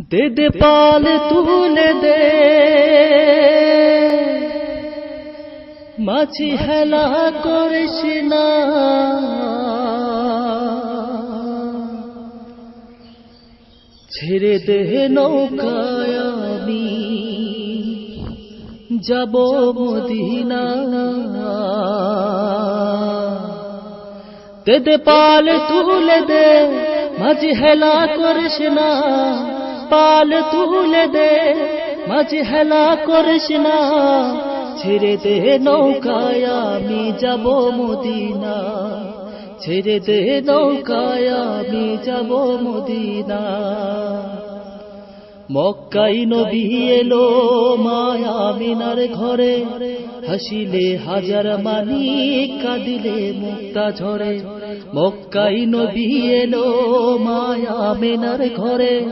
দে পাল তুলে দে। মাছি হেলা করিস না। ছেড়ে দে নৌকায় আমি। যাব মদিনা। দে পাল তুলে দে। মাঝি হেলা করিস না। পাল তুলে দে, মাঝি হেলা করিস না। ছেড়ে দে নৌকায়, আমি যাব মদিনা। ছেড়ে দে নৌকায়, আমি যাব মদিনা। মক্কাই নবী এলো মায়া মিনার ঘরে। হাসিলে হাজার মানি কাঁদিলে মুক্তা ঝরে। মক্কাই নবী এলো মায়া মিনার ঘরে।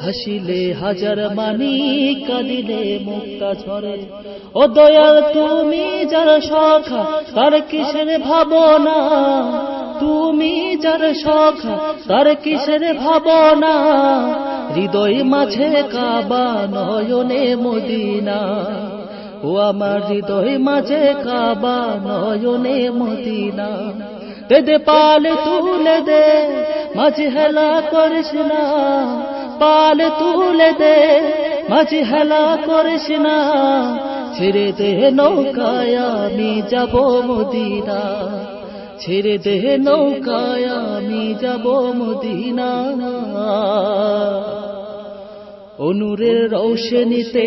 হাসিলে হাজার মানি, কাঁদিলে মুক্তা ঝরে। ও দয়াল, তুমি যার সখা তার কিসের ভাবনা? তুমি যার সখা তার কিসের ভাবনা? হৃদয় মাঝে কাবা নয়নে মদিনা। ও আমার হৃদয় মাঝে কাবা নয়নে মদিনা। দে দে পাল তুলে দে মাঝে হেলা করিস না। পাল তুলে দে মাঝে হেলা করিস না। ছেড়ে দে নৌকায় আমি যাব মদিনা। ছেড়ে দে নৌকায় আমি যাব মদিনা। অনুরের রৌশনীতে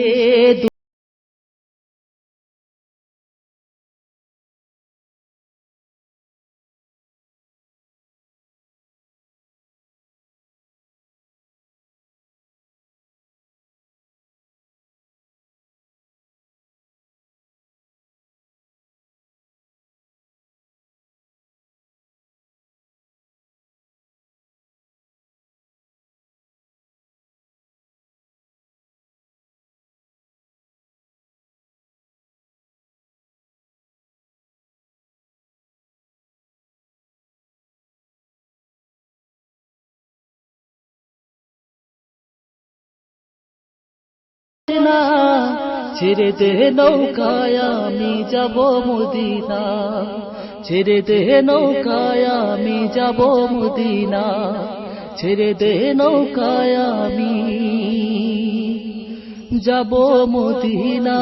না, ছেড়ে দে নৌকায় আমি যাব মদিনা। ছেড়ে দে নৌকায় আমি যাব মদিনা। ছেড়ে দে নৌকায় আমি যাব মদিনা।